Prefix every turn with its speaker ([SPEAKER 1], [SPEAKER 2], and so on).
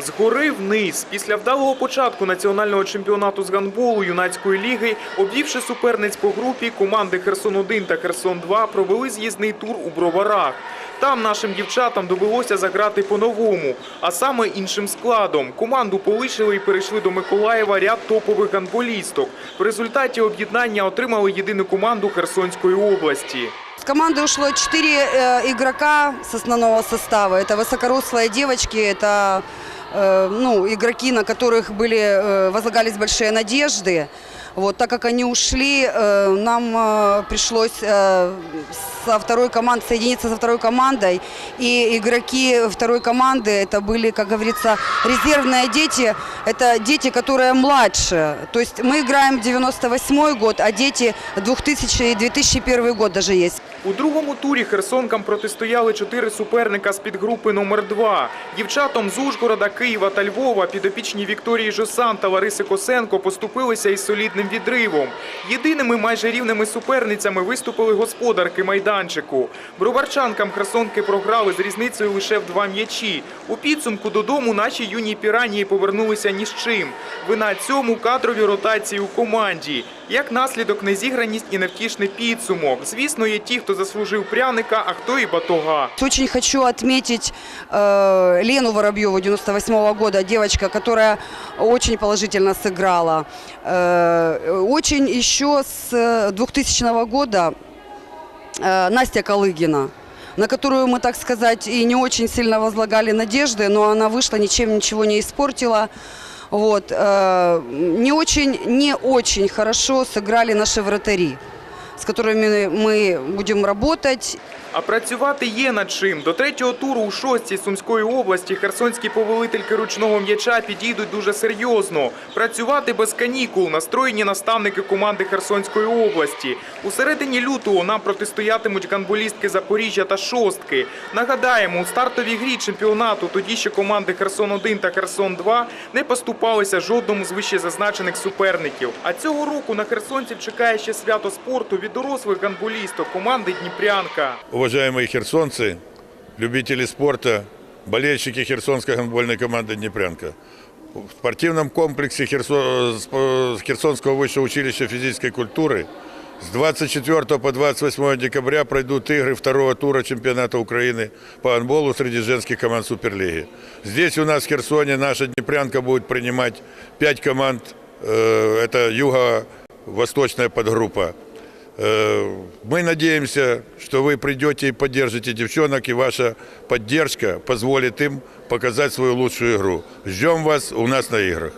[SPEAKER 1] Згори вниз. Після вдалого початку національного чемпіонату з гандболу юнацької ліги, обвівши суперниць по групі, команди Херсон-1 та Херсон-2 провели з'їзний тур у Броварах. Там нашим дівчатам довелося заграти по-новому, а саме іншим складом. Команду полишили і перейшли до Миколаєва ряд топових гандболісток. В результаті об'єднання отримали єдину команду Херсонської області.
[SPEAKER 2] С команды ушло четыре э, игрока с основного состава. Это высокорослые девочки, это э, ну, игроки, на которых были, э, возлагались большие надежды. Вот, так как они ушли, э, нам э, пришлось э, со второй командой соединиться со второй командой. И игроки второй команды это были, как говорится, резервные дети. Это дети, которые младше. То есть мы играем 98 год, а дети 2000 и 2001 год даже есть.
[SPEAKER 1] У другому турі херсонкам протистояли чотири суперника з підгрупи номер 2 Дівчатам з Ужгорода, Києва та Львова підопічні Вікторії Жосан та Лариси Косенко поступилися із солідним відривом. Єдиними майже рівними суперницями виступили господарки майданчику. Броварчанкам херсонки програли з різницею лише в два м'ячі. У підсумку додому наші юні піранії повернулися ні з чим. Вина цьому кадрові ротації у команді. Як наслідок незіграність і невтішний підсумок. Звісно, є ті, хто заслужив пряника, а хто і батога.
[SPEAKER 2] Очень хочу отметить э, Лену Воробьеву 98 года, девочка, которая очень положительно сыграла. Э, очень еще с э, 2000 года э, Настя Калыгина на которую мы, так сказать, и не очень сильно возлагали надежды, но она вышла, ничем ничего не испортила. Вот. э, Не очень, не очень хорошо сыграли наши вратари, с которыми мы будем работать.
[SPEAKER 1] А працювати є над чим. До третього туру у шостій Сумської області херсонські повелительки ручного м'яча підійдуть дуже серйозно. Працювати без канікул настроєні наставники команди Херсонської області. У середині лютого нам протистоятимуть ганболістки Запоріжжя та Шостки. Нагадаємо, у стартовій грі чемпіонату тоді ще команди Херсон-1 та Херсон-2 не поступалися жодному з вище зазначених суперників. А цього року на херсонців чекає ще свято спорту від дорослих ганболісток команди Дніпрянка.
[SPEAKER 3] Уважаемые херсонцы, любители спорта, болельщики херсонской гандбольной команды «Днепрянка». В спортивном комплексе Херсонского высшего училища физической культуры с 24 по 28 декабря пройдут игры второго тура чемпионата Украины по гандболу среди женских команд Суперлиги. Здесь у нас в Херсоне наша «Днепрянка» будет принимать пять команд. Э, Это юго-восточная подгруппа. Э, Мы надеемся, что вы придете и поддержите девчонок, и ваша поддержка позволит им показать свою лучшую игру. Ждем вас у нас на играх.